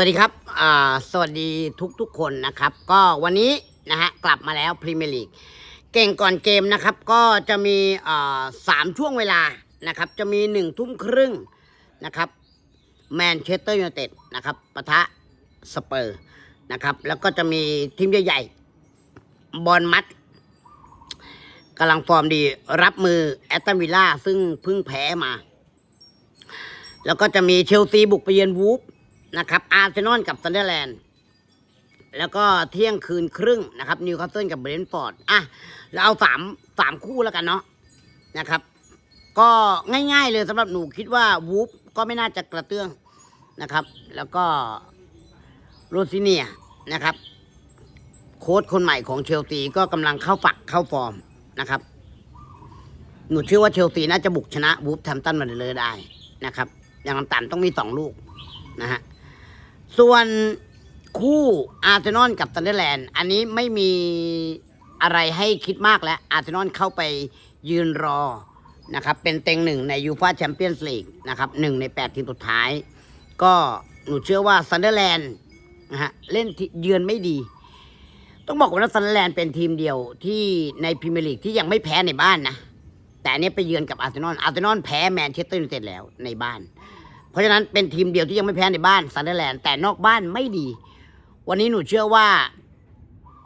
วัสดีครับอ่าสวัสดีทุกทุกๆคนนะครับ ก็วันนี้นะฮะกลับมาแล้วพรีเมียร์ลีกเก่งก่อนเกมนะครับ ก็จะมีอ่าสามช่วงเวลานะครับ จะมีหนึ่งทุ่มครึ่งนะครับแมนเชสเตอร์ยูไนเต็ดนะครับปะทะสเปอร์นะครับ แล้วก็จะมีทีมใหญ่ๆบอลมัดกำลังฟอร์มดีรับมือแอตตันวิลล่าซึ่งเพิ่งแพ้มา แล้วก็จะมีเชลซีบุกไปเยือนวูฟ นะครับอาร์เซนอลกับซันเดอร์แลนด์แล้วก็เที่ยงคืนครึ่งนะครับนิวคาสเซิลกับเบรนท์ฟอร์ดอะเราเอาสามสามคู่แล้วกันเนาะนะครับ ก็ง่ายๆเลยสำหรับหนูคิดว่าวูฟก็ไม่น่าจะกระเตื้องนะครับ แล้วก็โรซิเนียนะครับ โค้ชคนใหม่ของเชลซีก็กำลังเข้าฝักเข้าฟอร์มนะครับ หนูเชื่อว่าเชลซีน่าจะบุกชนะวูฟแทมตันมาเลยได้นะครับ อย่างต่ำต้องมีสองลูกนะฮะ ส่วนคู่อาร์เซนอลกับซันเดอร์แลนด์อันนี้ไม่มีอะไรให้คิดมากแล้วอาร์เซนอลเข้าไปยืนรอนะครับเป็นเต็งหนึ่งในยูฟาแชมเปี้ยนส์ลีกนะครับหนึ่งในแปดทีมสุดท้าย ก็หนูเชื่อว่าซันเดอร์แลนด์นะฮะเล่นเยือนไม่ดี ต้องบอกว่าซันเดอร์แลนด์เป็นทีมเดียวที่ในพรีเมียร์ลีกที่ยังไม่แพ้ในบ้านนะ แต่อันนี้ไปเยือนกับอาร์เซนอลอาร์เซนอลแพ้แมนเชสเตอร์ยูไนเต็ดแล้วในบ้าน เพราะฉะนั้นเป็นทีมเดียวที่ยังไม่แพ้ในบ้านซันเดอร์แลนด์แต่นอกบ้านไม่ดี วันนี้หนูเชื่อว่า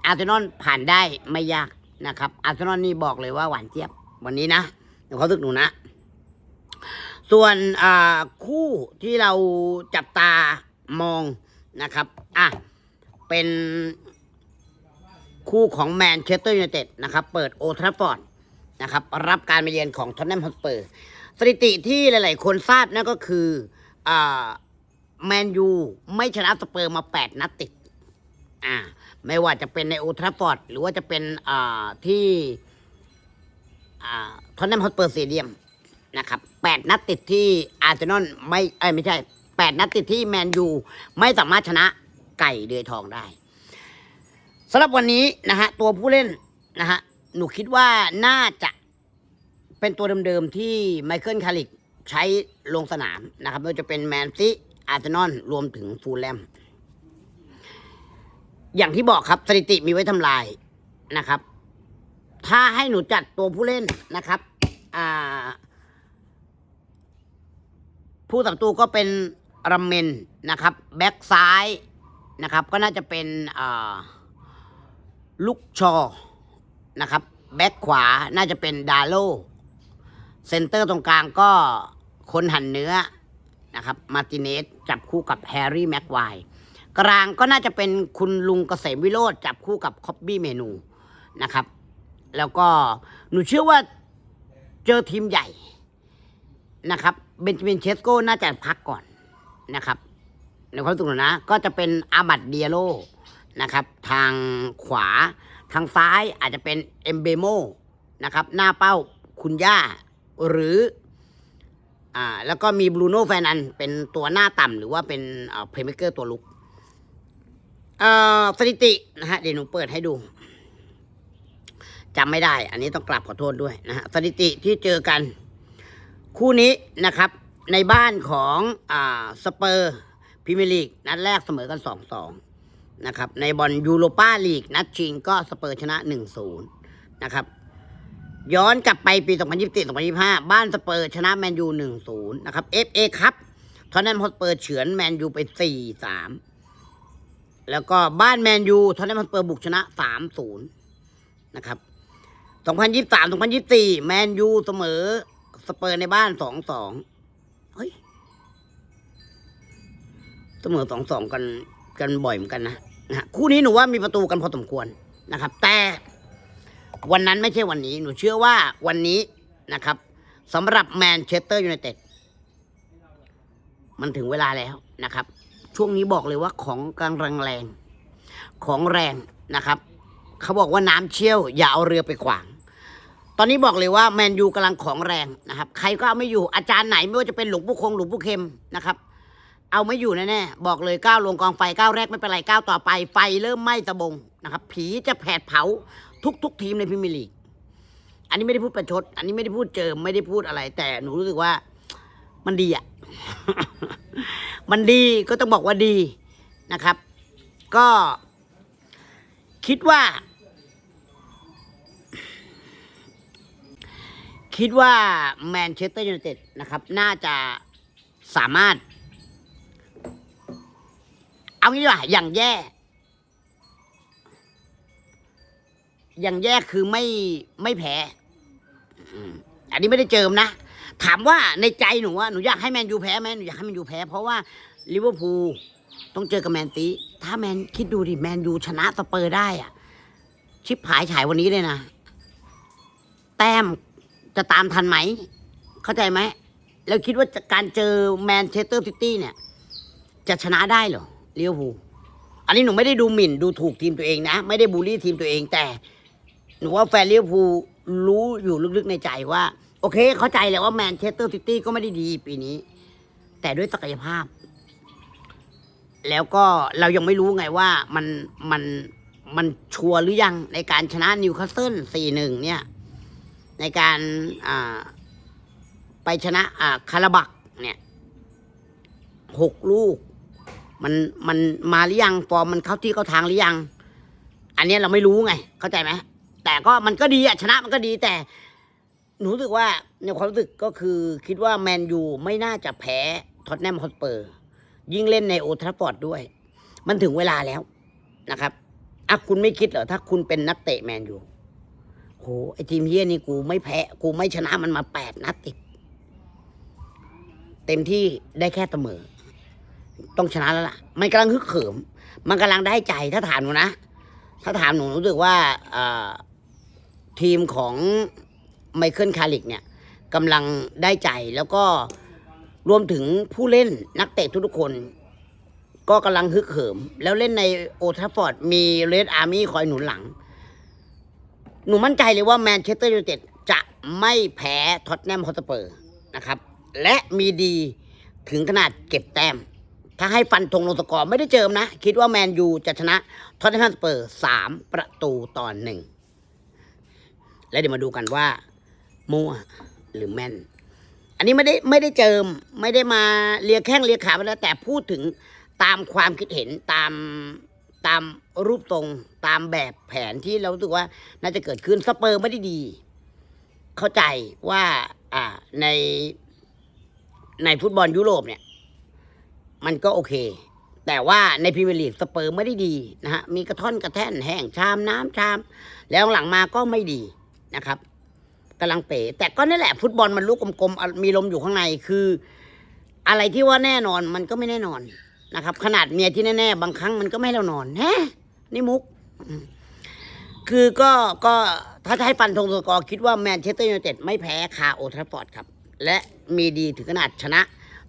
อาร์เซนอลผ่านได้ไม่ยากนะครับ อาร์เซนอลนี่บอกเลยว่าหวานเจี๊ยบวันนี้นะเดี๋ยวเขาตึกหนูนะ ส่วนคู่ที่เราจับตามองนะครับอะเป็นคู่ของแมนเชสเตอร์ยูไนเต็ดนะครับ เปิดโอทราฟฟอร์ดนะครับ รับการมาเยือนของทอนแนมฮอตสเปอร์ ถิติที่หลาย ๆ คนทราบนั่นก็คือแมนยูไม่ชนะสเปอร์มา 8 นัดติด อ่า ไม่ว่าจะเป็นในโอทราฟอร์ด หรือว่าจะเป็นที่ทอนแนมฮอตเปอร์สเตเดียมนะครับ 8 นัดติดที่อาร์เซนอลไม่เอ้ยไม่ใช่ 8 นัดติดที่แมนยูไม่สามารถชนะไก่เดือยทองได้สำหรับวันนี้นะฮะตัวผู้เล่นนะฮะหนูคิดว่าน่าจะ เป็นตัวเดิมๆที่ไมเคิลคาริกใช้ลงสนามนะครับไม่ว่าจะเป็นแมนซีอาร์เซนอลรวมถึงฟูลแลมอย่างที่บอกครับสถิติมีไว้ทำลายนะครับ ถ้าให้หนูจัดตัวผู้เล่นนะครับผู้สับตูก็เป็นรัมเมนนะครับแบ็กซ้ายนะครับ ก็น่าจะเป็นลูกชอนะครับแบ็กขวาน่าจะเป็นดาโล เซนเตอร์ตรงกลางก็คนหั่นเนื้อนะครับ มาติเนสจับคู่กับแฮร์รี่แม็กไวร์กลางก็น่าจะเป็นคุณลุงเกษมวิโรธจับคู่กับคอบบี้เมนูนะครับ แล้วก็หนูเชื่อว่าเจอทีมใหญ่นะครับเบนจามินเชสโก้น่าจะพักก่อนนะครับในความรู้สึกนะ ก็จะเป็นอาบัดเดียโลนะครับ ทางขวาทางซ้ายอาจจะเป็นเอมเบโมนะครับ หน้าเป้าคุณย่า หรืออ่าแล้วก็มีบรูโน่แฟนันเป็นตัวหน้าต่ำหรือว่าเป็นเพลย์เมเกอร์ตัวลุกเอ่อสถิตินะฮะเดี๋ยวหนูเปิดให้ดูจำไม่ได้ อันนี้ต้องกลับขอโทษด้วยนะฮะสถิติที่เจอกัน คู่นี้นะครับ ในบ้านของอ่าสเปอร์พรีเมียร์ลีก นัดแรกเสมอกันสองสองนะครับ ในบอลยูโรปาลีก นัดชิงก็สเปอร์ชนะหนึ่งศูนย์นะครับ ย้อนกลับไปปี 2024 2025 บ้านสเปอร์ชนะแมนยู 1-0 นะครับ FA ครับทอนแนมฮอตสเปอร์เฉือนแมนยูไป 4-3 แล้วก็บ้านแมนยูทอนแนมฮอตสเปอร์บุกชนะ 3-0 นะครับ 2023 2024 แมนยูเสมอสเปอร์ในบ้าน 2-2 เฮ้ย เสมอ 2-2 กันกันบ่อยเหมือนกันนะนะฮะคู่นี้หนูว่ามีประตูกันพอสมควรนะครับ แต่ วันนั้นไม่ใช่วันนี้ หนูเชื่อว่าวันนี้นะครับสำหรับแมนเชสเตอร์ยูไนเต็ดมันถึงเวลาแล้วนะครับ ช่วงนี้บอกเลยว่าของกำลังแรง ของแรงนะครับ เขาบอกว่าน้ำเชี่ยว อย่าเอาเรือไปขวาง ตอนนี้บอกเลยว่าแมนยูกำลังของแรงนะครับ ใครก็เอาไม่อยู่อาจารย์ไหนไม่ว่าจะเป็นหลวงปู่คงหลวงปู่เข็มนะครับ เอาไม่อยู่แน่ๆบอกเลยก้าวลงกองไฟก้าวแรกไม่เป็นไรก้าวต่อไปไฟเริ่มไหม้ตะบงนะครับ ผีจะแผดเผาทุกทุกๆทีมในพรีเมียร์ลีก อันนี้ไม่ได้พูดประชด อันนี้ไม่ได้พูดเจิมไม่ได้พูดอะไร แต่หนูรู้สึกว่า มันดีอะ มันดีก็ต้องบอกว่าดีนะครับ ก็ คิดว่า คิดว่าแมนเชสเตอร์ยูไนเต็ดนะครับ น่าจะสามารถ เอางี้ดีกว่าอย่างแย่ อย่างแย่คือไม่ไม่แพ้อันนี้ไม่ได้เจิมนะ ถามว่าในใจหนูว่าหนูอยากให้แมนยูแพ้ไหมหนูอยากให้แมนยูแพ้ เพราะว่าลิเวอร์พูลต้องเจอกับแมนตีถ้าแมนคิดดูดิแมนยูชนะสเปอร์ได้อะชิปหายฉายวันนี้เลยนะ แต้มจะตามทันไหม เข้าใจไหม แล้วคิดว่าการเจอแมนเชสเตอร์ซิตี้เนี่ย จะชนะได้เหรอ เลิเวอร์พูลอันนี้หนูไม่ได้ดูหมิ่นดูถูกทีมตัวเองนะ ไม่ได้บูลลี่ทีมตัวเองแต่ หนูว่าแฟนเลิเวภูรู้อยู่ลึกๆในใจว่า โอเค เข้าใจแหละว่าแมนเชสเตอร์ซิตี้ก็ไม่ได้ดีปีนี้ แต่ด้วยศักยภาพ แล้วก็เรายังไม่รู้ไงว่ามันมันมันชัวร์หรือยังในการชนะนิวคาสเซิลสี่หนึ่งเนี่ย ในการอ่าไปชนะอ่าคาราบักเนี่ยหกลูก มันมันมาหรือยังฟอร์มมันเข้าที่เข้าทางหรือยัง อันนี้เราไม่รู้ไง เข้าใจไหมแต่ก็มันก็ดีอะชนะมันก็ดีแต่ หนูรู้สึกว่าในความรู้สึกก็คือคิดว่าแมนยูไม่น่าจะแพ้ท็อตแนมฮอตเปอร์ ยิ่งเล่นในโอทราฟฟอร์ดด้วย มันถึงเวลาแล้วนะครับอะคุณไม่คิดเหรอถ้าคุณเป็นนักเตะแมนยูโหไอทีมเฮียนี่กูไม่แพ้ กูไม่ชนะมันมาแปดนัดติด เต็มที่ได้แค่เสมอ ต้องชนะแล้วล่ะ มันกำลังฮึกเหิม มันกำลังได้ใจถ้าถามหนูนะ ถ้าถามหนูรู้สึกว่าอทีมของไมเคิลคาริกเนี่ยกำลังได้ใจแล้วก็รวมถึงผู้เล่นนักเตะทุกๆคน ก็กำลังฮึกเหิม แล้วเล่นในโอทราฟอร์ดมีเรดอาร์มี่คอยหนุนหลัง หนูมั่นใจเลยว่าแมนเชสเตอร์ยูไนเต็ดจะไม่แพ้ท็อตแนมฮอตสเปอร์นะครับ และมีดีถึงขนาดเก็บแต้ม ถ้าให้ฟันธงลงสกอร์ไม่ได้เจิมนะ คิดว่าแมนยูจะชนะท็อตแนมสเปอร์สามประตูต่อหนึ่งแล้วเดี๋ยวมาดูกันว่า มั่วหรือแม่น อันนี้ไม่ได้ไม่ได้เจิม ไม่ได้มาเลียแข้งเลียขาไปแล้วแต่พูดถึงตามความคิดเห็นตามตามรูปทรงตามแบบแผนที่เรารู้สึกว่าน่าจะเกิดขึ้นสเปอร์ไม่ได้ดี เข้าใจว่าอ่าในในฟุตบอลยุโรปเนี่ย มันก็โอเค แต่ว่าในพรีเมียร์ลีกสเปอร์ไม่ได้ดีนะฮะมีกระท่อนกระแท่นแห้งชามน้ำชาม แล้วหลังมาก็ไม่ดีนะครับกำลังเป๋แต่ก็นั่นแหละฟุตบอลมันลูกกลมๆมีลมอยู่ข้างในคือ อะไรที่ว่าแน่นอนมันก็ไม่แน่นอนนะครับ ขนาดเมียที่แน่ๆบางครั้งมันก็ไม่ให้เรานอนแฮะนี่มุก คือก็ก็ถ้าจะให้ฟันธงสกอร์คิดว่าแมนเชสเตอร์ยูไนเต็ดไม่แพ้คาโอทราฟฟอร์ดครับ และมีดีถึงขนาดชนะ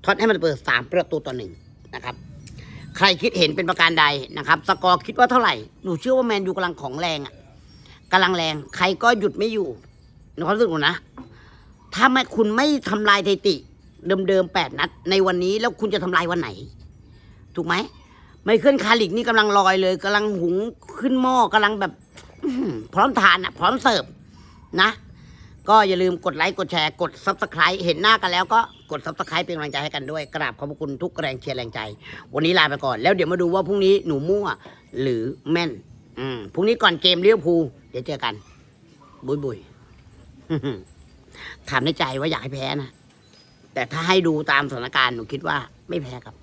ท็อตให้มันเปิดสามประตูต่อหนึ่ง นะครับ ใครคิดเห็นเป็นประการใดนะครับ สกอร์คิดว่าเท่าไหร่ หนูเชื่อว่าแมนยูกำลังของแรงอะกำลังแรง ใครก็หยุดไม่อยู่ในความรู้สึกหนูนะ ถ้าไม่คุณไม่ทำลายสถิติ เดิมๆแปดนัด ในวันนี้แล้วคุณจะทำลายวันไหน ถูกไหมไม่เคลื่อนคาลิกนี่กำลังลอยเลยกำลังหุงขึ้นหม้อกำลังแบบพร้อมทานอะ พร้อมเสิร์ฟนะ ก็อย่าลืมกดไลค์กดแชร์กดซับสไคร b e เห็นหน้ากันแล้วก็กดซับสไคร b e เป็นกำลังใจให้กันด้วย กราบขอบพระคุณทุกแรงเชียร์แรงใจ วันนี้ลาไปก่อน แล้วเดี๋ยวมาดูว่าพรุ่งนี้หนูมั่วหรือแม่น อืมพรุ่งนี้ก่อนเกมเลี้ยวภูเดี๋ยวเจอกัน บุยบุยถามในใจว่าอยากให้แพ้นะ แต่ถ้าให้ดูตามสถานการณ์หนูคิดว่าไม่แพ้ครับ